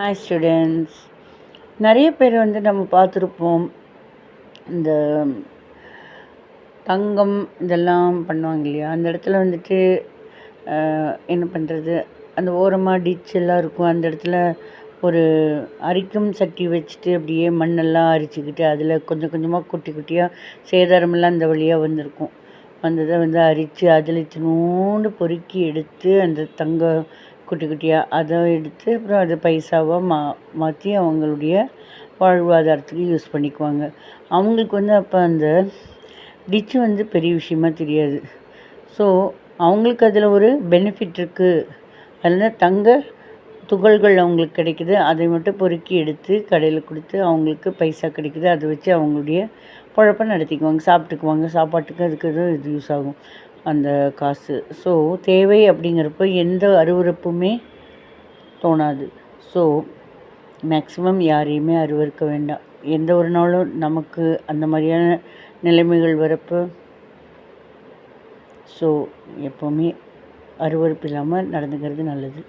Hi students நிறைய பேர் வந்து நம்ம பார்த்துருப்போம். இந்த தங்கம் இதெல்லாம் பண்ணுவாங்க இல்லையா? அந்த இடத்துல வந்துட்டு என்ன பண்ணுறது அந்த ஓரமாக டிச் எல்லாம் இருக்கும். அந்த இடத்துல ஒரு அரிக்கும் சட்டி வச்சுட்டு அப்படியே மண்ணெல்லாம் அரிச்சுக்கிட்டு அதில் கொஞ்சம் கொஞ்சமாக குட்டி குட்டியாக சேதாரமெல்லாம் அந்த வழியாக வந்திருக்கும். வந்ததை வந்து அரித்து அதில் இத்தினோண்டு பொறுக்கி எடுத்து அந்த தங்க குட்டி குட்டியாக அதை எடுத்து அப்புறம் அதை பைசாவாக மா மாற்றி அவங்களுடைய வாழ்வாதாரத்துக்கு யூஸ் பண்ணிக்குவாங்க. அவங்களுக்கு வந்து அப்போ அந்த டிச்சு வந்து பெரிய விஷயமா தெரியாது. ஸோ அவங்களுக்கு அதில் ஒரு பெனிஃபிட் இருக்குது அதில் தங்க துகள்கள் அவங்களுக்கு கிடைக்குது. அதை மட்டும் பொறுக்கி எடுத்து கடையில் கொடுத்து அவங்களுக்கு பைசா கிடைக்குது. அதை வச்சு அவங்களுடைய பொழப்ப நடத்திக்குவாங்க சாப்பிட்டுக்குவாங்க. சாப்பாட்டுக்கு அதுக்கு எதுவும் இது யூஸ் ஆகும். அந்த காசு. ஸோ தேவை அப்படிங்கிறப்ப எந்த அருவருப்புமே தோணாது. ஸோ மேக்ஸிமம் யாரையுமே அருவறுக்க வேண்டாம். எந்த ஒரு நாளும் நமக்கு அந்த மாதிரியான நிலைமைகள் வரப்போ ஸோ எப்போவுமே அருவருப்பு இல்லாமல் நடந்துக்கிறது நல்லது.